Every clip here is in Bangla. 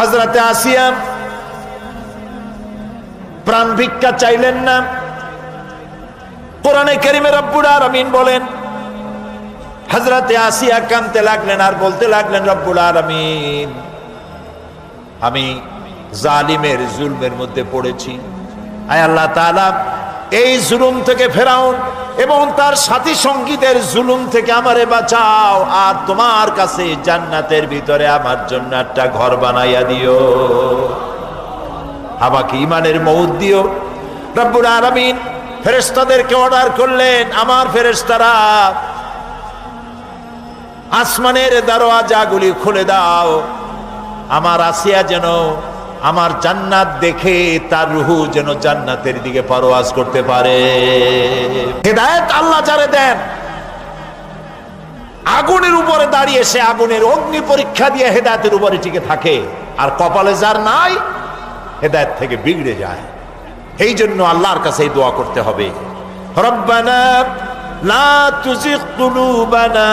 হজরতে আসিয়া প্রাণ ভিক্ষা চাইলেন না। কোরআনে কেরিমে রব্বুল আলামিন বলেন হজরতে আসিয়া কানতে লাগলেন আর বলতে লাগলেন, রব্বুল আমিন আমি জালিমের জুলমের মধ্যে পড়েছি। আয় আল্লাহ তাআলা, এই জুলুম থেকে ফেরাউন এবং তার সাথী সঙ্গীদের জুলুম থেকে আমারে বাঁচাও। আর তোমার কাছে জান্নাতের ভিতরে আমার জন্য একটা ঘর বানাইয়া দিও। আমাকে ইমানের মৌদ দিও। রব্বুল আলামিন ফেরেস্তাদেরকে অর্ডার করলেন, আমার ফেরেস্তারা আসমানের দরওয়াজাগুলি খুলে দাও। আমার আসিয়া যেন আমার জান্নাত দেখে তার রুহু যেন জান্নাতের দিকে পরওয়াজ করতে পারে। হেদায়েত আল্লাহ যারে দেন, আগুনের উপরে দাঁড়িয়ে সে আগুনের অগ্নি পরীক্ষা দিয়ে হেদায়েতের উপরে টিকে থাকে। আর কপালে যার নাই, হেদায়েত থেকে বিগড়ে যায়। এই জন্য আল্লাহর কাছে দোয়া করতে হবে। রব্বানা লা তুজিগ কুলুবানা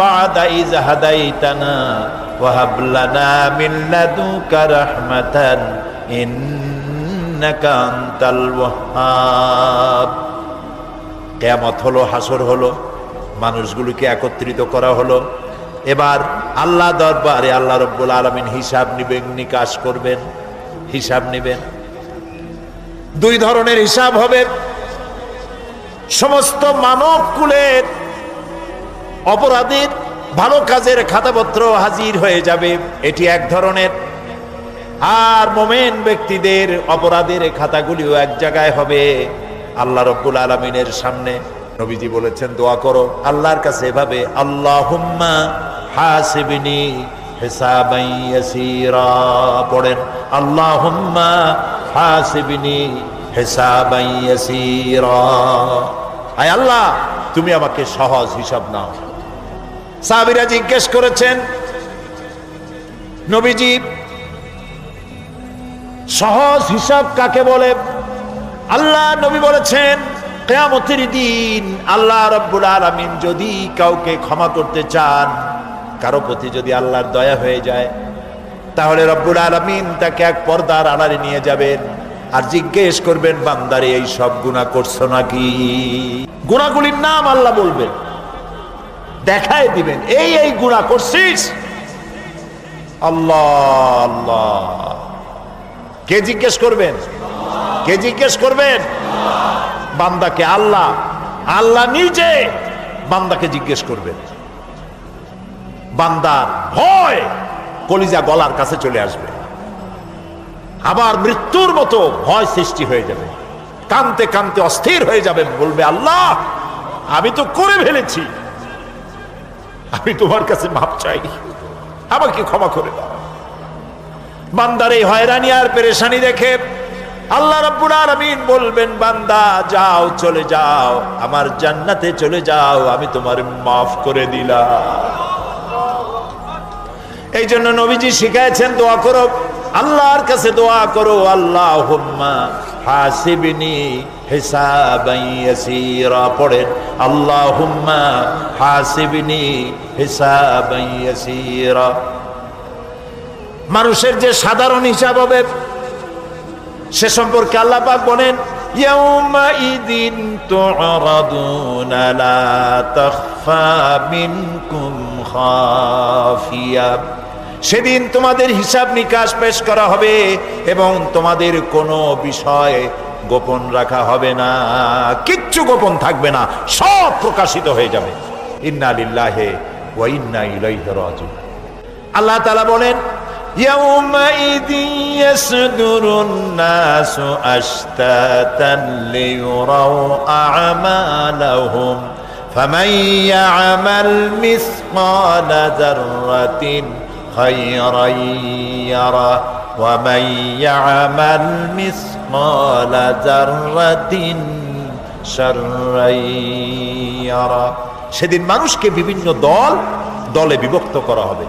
বাদা ইয হাদাইতানা। হাব লানা মিন লাদুকা রাহমাতান, ইন্নাকা আনতাল ওয়াহ্হাব কেয়ামত হলো, হাসর হলো, মানুষগুলোকে একত্রিত করা হলো। এবার আল্লাহ দরবারে আল্লাহ রব্বুল আলমিন হিসাব নিবেন, নিকাশ করবেন, হিসাব নিবেন। দুই ধরনের হিসাব হবে। সমস্ত মানব কুলের অপরাধীর ভালো কাজের খাতাপত্র হাজির হয়ে যাবে। এটি এক ধরনের। আর মোমেন ব্যক্তিদের অপরাধের খাতাগুলিও এক জায়গায় হবে। আল্লাহ রব্বুল আলমিনের সামনে নবীজি বলেছেন, দোয়া করো আল্লাহর কাছে এভাবে আল্লাহ হাসিবিনি হিসাবাই ইয়াসীরা। পড়েন, আল্লাহুম্মা হাসিবিনি হিসাবাই আয় আল্লাহ, তুমি আমাকে সহজ হিসাব নাও। সাহাবীরা জিজ্ঞেস করেছেন, নবীজি, সহজ হিসাব কাকে বলে? আল্লাহ নবী বলেছেন, কেয়ামতের দিন আল্লাহ রব্বুল আলমিন যদি কাউকে ক্ষমা করতে চান, কারও প্রতি যদি আল্লাহর দয়া হয়ে যায়, তাহলে রব্বুল আলমিন তাকে এক পর্দার আড়ালে নিয়ে যাবেন আর জিজ্ঞেস করবেন, বান্দারে, এই সব গুণা করছ নাকি? গুণাগুলির নাম আল্লাহ বলবেন। দেখায় দিবেন। এই এই গুণা করছিস? আল্লাহ আল্লাহ। কে জিজ্ঞেস করবেন? কে জিজ্ঞেস করবেন? বান্দাকে আল্লাহ। আল্লাহ নিজে বান্দাকে জিজ্ঞেস করবেন। বান্দার ভয় কলিজা গলার কাছে চলে আসবে। আবার মৃত্যুর মতো ভয় সৃষ্টি হয়ে যাবে। কানতে কানতে অস্থির হয়ে যাবে বলবে, আল্লাহ, আমি তো করে ফেলেছি। আমি তোমার কাছে মাপ চাই। আমাকে ক্ষমা করে দাও। বান্দার এই হয়রানি আর পেরেশানি দেখে আল্লাহ রাব্বুল আলামিন বলবেন, বান্দা, যাও, চলে যাও। আমার জান্নাতে চলে যাও। আমি তোমার মাফ করে দিলাম। এই জন্য নবীজি শিখাইছেন, দোয়া করো। আল্লাহর কাছে দোয়া করো আল্লাহ হাসিবিনি হিসাবাই ইয়াসীরা পড়েন আল্লাহুম্মা হাসিবিনি হিসাবাই ইয়াসীরা মানুষের যে সাধারণ হিসাব হবে সে সম্পর্কে আল্লাহ পাক বলেন يومئذ تعرضون لا تخفى منكم خافية সেদিন তোমাদের হিসাব নিকাশ পেশ করা হবে এবং তোমাদের কোনো বিষয় গোপন রাখা হবে না কিচ্ছু গোপন থাকবে না সব প্রকাশিত হয়ে যাবে ইন্না লিল্লাহে ওয়া ইন্না ইলাইহি রাজিউন আল্লাহ তাআলা বলেন يومئذ يصدر الناس أشتاتا ليروا أعمالهم فمن يعمل مثقال ذرة خيرا يره ومن يعمل مثقال ذرة شرا يره সেদিন মানুষকে বিভিন্ন দল দলে বিভক্ত করা হবে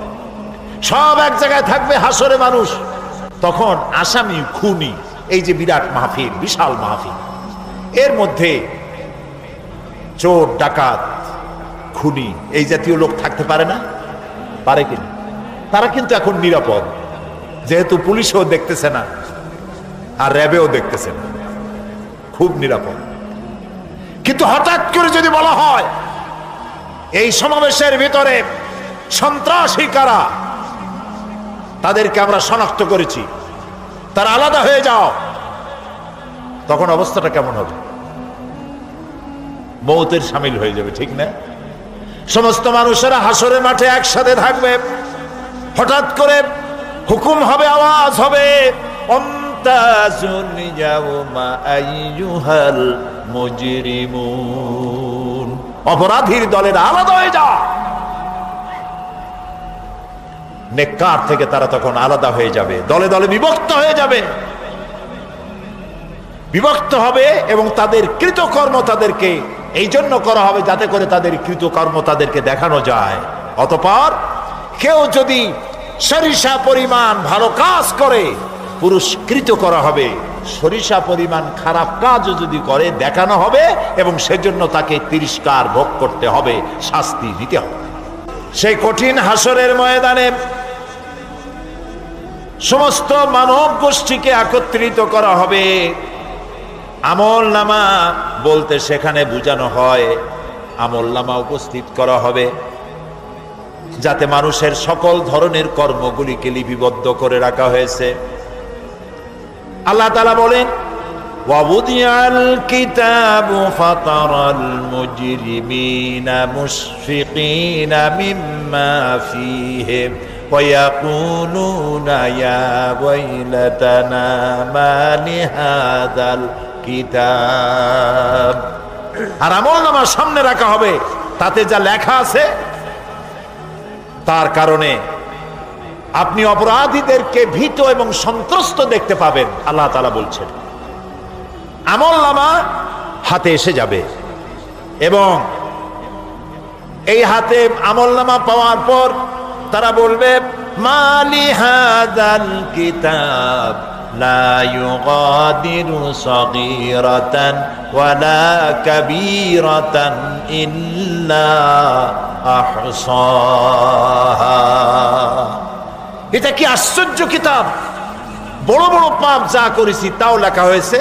সব এক জায়গায় থাকবে হাসরে মানুষ তখন আসামি খুনি এই যে বিরাট মাহফিল বিশাল মাহফিল এর মধ্যে চোর ডাকাত খুনি এই জাতীয় লোক থাকতে পারে না পারে কিনা তারা কিন্তু এখন নিরাপদ। যেহেতু পুলিশও দেখতেছে না, আর র্যাবেও দেখতেছে না। খুব নিরাপদ। কিন্তু হঠাৎ করে যদি বলা হয়, এই সমাবেশের ভিতরে সন্ত্রাসী কারা, তাদেরকে আমরা শনাক্ত করেছি। তারা আলাদা হয়ে যাও। তখন অবস্থাটা কেমন হবে? মৌতের সামিল হয়ে যাবে, ঠিক না? সমস্ত মানুষেরা হাসরের মাঠে একসাথে থাকবে। হঠাৎ করে হুকুম হবে, আওয়াজ হবে। অপরাধীর দলের আলাদা হয়ে যা। নেককার থেকে তারা তখন আলাদা হয়ে যাবে, দলে দলে বিভক্ত হয়ে যাবে। বিভক্ত হবে এবং তাদের কৃতকর্ম তাদেরকে, এই জন্য করা হবে যাতে করে তাদের কৃতকর্ম তাদেরকে দেখানো যায়। অতপর কেউ যদি সরিষা পরিমাণ ভালো কাজ করে, পুরস্কৃত করা হবে। সরিষা পরিমাণ খারাপ কাজও যদি করে, দেখানো হবে এবং সেজন্য তাকে তিরস্কার ভোগ করতে হবে, শাস্তি দিতে হবে। সেই কঠিন হাসরের ময়দানে সমস্ত মানব গোষ্ঠীকে একত্রিত করা হবে। আমল নামা বলতে সেখানে বোঝানো হয়, আমল নামা উপস্থিত করা হবে। যাতে মানুষের সকল ধরনের কর্মগুলিকে লিপিবদ্ধ করে রাখা হয়েছে আল্লাহ তালা বলেন ووضع الكتاب فترى المجرمين مشفقين مما فيه ويقولون يا ويلتنا ما لهذا الكتاب আর আমল নামার সামনে রাখা হবে তাতে যা লেখা আছে তার কারণে আপনি অপরাধীদেরকে ভীত এবং সন্ত্রস্ত দেখতে পাবেন, আল্লাহ তালা বলছেন। আমল নামা হাতে এসে যাবে এবং এই হাতে আমল নামা পাওয়ার পর তারা বলবে, মালি হাদাল কিতাব। لا يغادر صغيرة ولا كبيرة إلا أحصاها এটা কি আশ্চর্য কিতাব বড় বড় পাপ যা করেছি তাও লেখা হয়েছে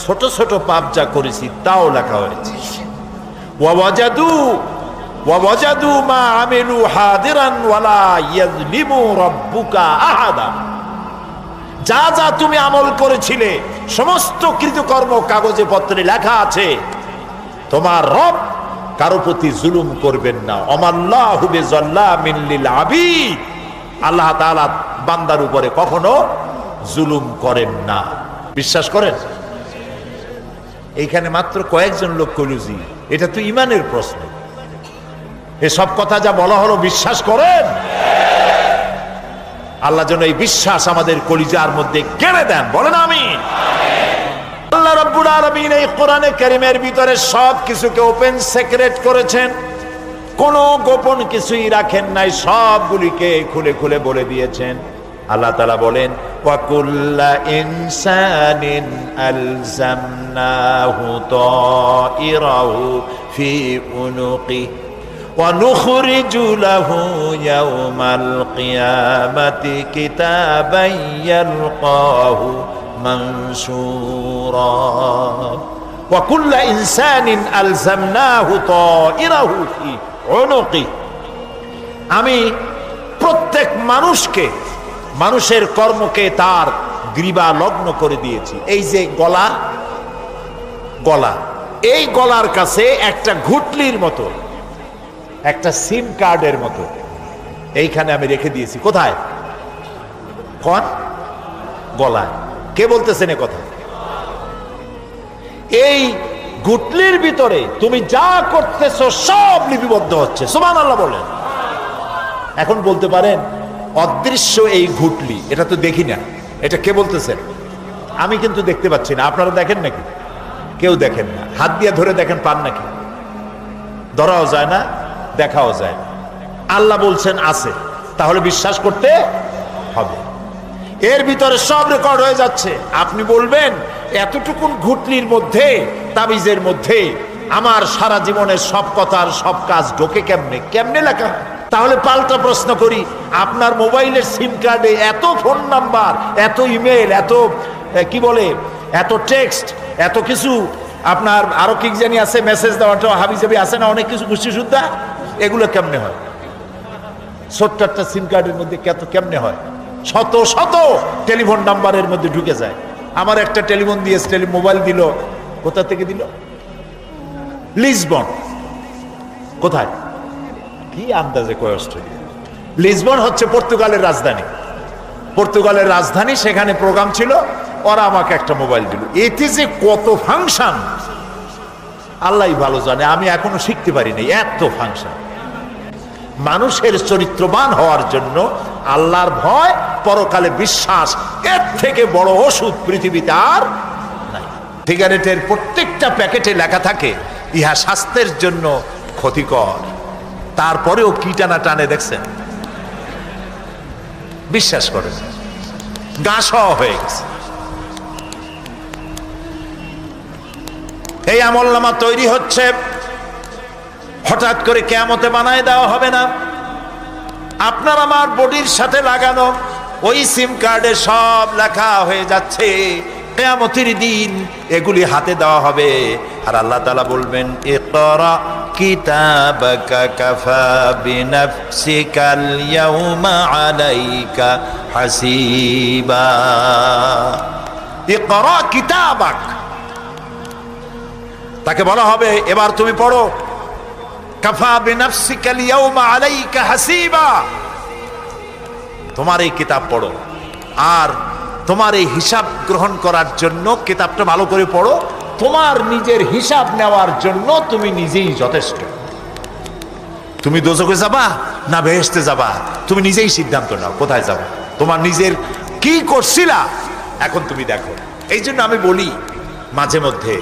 ছোট ছোট পাপ যা করেছি তাও লেখা হয়েছে ওয়াজাদু ওয়াজাদু মা আমিলু হাদিরান ওয়ালা ইয়াজলিমু রাব্বুকা আহাদা যা যা তুমি আমল করেছিলে, সমস্ত কৃতকর্ম কাগজে পত্রে লেখা আছে। তোমার রব কারও প্রতি জুলুম করবেন না। অমাল্লাহু বিজাল্লামিন লিল আবিদ। আল্লাহ বান্দার উপরে কখনো জুলুম করেন না। বিশ্বাস করেন? এইখানে মাত্র কয়েকজন লোক কলুজি এটা তো ইমানের প্রশ্ন। এসব কথা যা বলা হলো, বিশ্বাস করেন? আল্লাহ যেন এই বিশ্বাস আমাদের কলিজার মধ্যে কেড়ে দেন বলেন আমি আল্লাহ রাব্বুল আলামিন এই কোরআনে কারীমের ভিতরে সব কিছুকে ওপেন সেক্রেট করেছেন। কোনো গোপন কিছুই রাখেন নাই, সবগুলিকে খুলে খুলে বলে দিয়েছেন। আল্লাহ তালা বলেন ওয়াকুল্লা ইনসানিন আলজামনাহু তাইরাহু ফি উনুকি ونخرج له يوم القيامة كتابا يلقاه منشورا وكل إنسان ألزمناه طائره في عنقه আমি প্রত্যেক মানুষকে মানুষের কর্মকে তার গ্রীবা লগ্ন করে দিয়েছি এই যে গলা গলা এই গলার কাছে একটা ঘুটলির মতো একটা সিম কার্ডের মতো। এইখানে আমি রেখে দিয়েছি। কোথায়? কন? গলায়। কে বলতেছেন এ কথা? এই গুটলির ভিতরে তুমি যা করতেছ সব লিপিবদ্ধ হচ্ছে। সুমান আল্লাহ বলেন। এখন বলতে পারেন, অদৃশ্য এই ঘুটলি এটা তো দেখি না। এটা কে বলতেছেন? আমি কিন্তু দেখতে পাচ্ছি না। আপনারা দেখেন নাকি? কেউ দেখেন না। হাত দিয়ে ধরে দেখেন, পান নাকি? ধরাও যায় না। দেখাও যায়। আল্লাহ বলছেন, আছে। তাহলে বিশ্বাস করতে হবে। এর ভিতরে সব রেকর্ড হয়ে যাচ্ছে। আপনি বলবেন, এতটুকুন ঘুটনির মধ্যে, তাবিজের মধ্যে, আমার সারা জীবনের সব কথার সব কাজ ঢোকে কেমনে? কেমনে লেখা? তাহলে পাল্টা প্রশ্ন করি, আপনার মোবাইলের সিম কার্ডে এত ফোন নাম্বার এত ইমেল এত কি বলে, এত টেক্সট এত কিছু, আপনার আরও কি জানি আছে মেসেজ দেওয়াটা হাবিজাবি আছে না, অনেক কিছু গোষ্ঠী সুদ্ধা এগুলো কেমনে হয়? ছোট্ট একটা সিম কার্ডের মধ্যে কত কেমনে হয়? শত শত টেলিফোন নাম্বারের মধ্যে ঢুকে যায়। আমার একটা টেলিফোন দিয়ে মোবাইল দিল। কোথা থেকে দিল? লিসবন। কোথায়? কি আন্দাজে কয় অস্ট্রেলিয়া? লিসবন হচ্ছে পর্তুগালের রাজধানী। পর্তুগালের রাজধানী, সেখানে প্রোগ্রাম ছিল। ওরা আমাকে একটা মোবাইল দিল। এতে যে কত ফাংশন আল্লাহ ভালো জানে, আমি এখনও শিখতে পারিনি, এত ফাংশন। মানুষের চরিত্রবান হওয়ার জন্য আল্লাহর ভয়, পরকালে বিশ্বাস, এর থেকে বড় ওষুধ পৃথিবীতে আর নাই। সিগারেটের প্রত্যেকটা প্যাকেটে লেখা থাকে, ইহা স্বাস্থ্যের জন্য ক্ষতিকর। তারপরেও কি টানা টানে দেখছেন? বিশ্বাস করেন। গাছ হয়ে গেছে। এই আমলনামা তৈরি হচ্ছে। হঠাৎ করে কেয়ামতে বানায় দেওয়া হবে না। আপনার আমার বডির সাথে লাগানো ওই সিম কার্ডে সব লেখা হয়ে যাচ্ছে। কেয়ামতের দিন এগুলি হাতে দেওয়া হবে। আর আল্লাহ তালা বলবেন কিতাবাকা কাফা বিনাফসিকাল ইয়াউমা আলাইকা হাসিবা। কিতাবাক। তাকে বলা হবে, এবার তুমি পড়ো, কাফা তোমার এই কিতাব পড়ো, আর তোমার এই হিসাব গ্রহণ করার জন্য কিতাবটা ভালো করে পড়ো, তোমার নিজের হিসাব নেওয়ার জন্য তুমি নিজেই যথেষ্ট। তুমি দোজকে যাবা না বেহেস্তে যাবা? তুমি নিজেই সিদ্ধান্ত নাও, কোথায় যাবে? তোমার নিজের কি করছিলা? এখন তুমি দেখো। এই জন্য আমি বলি, মাঝে মধ্যে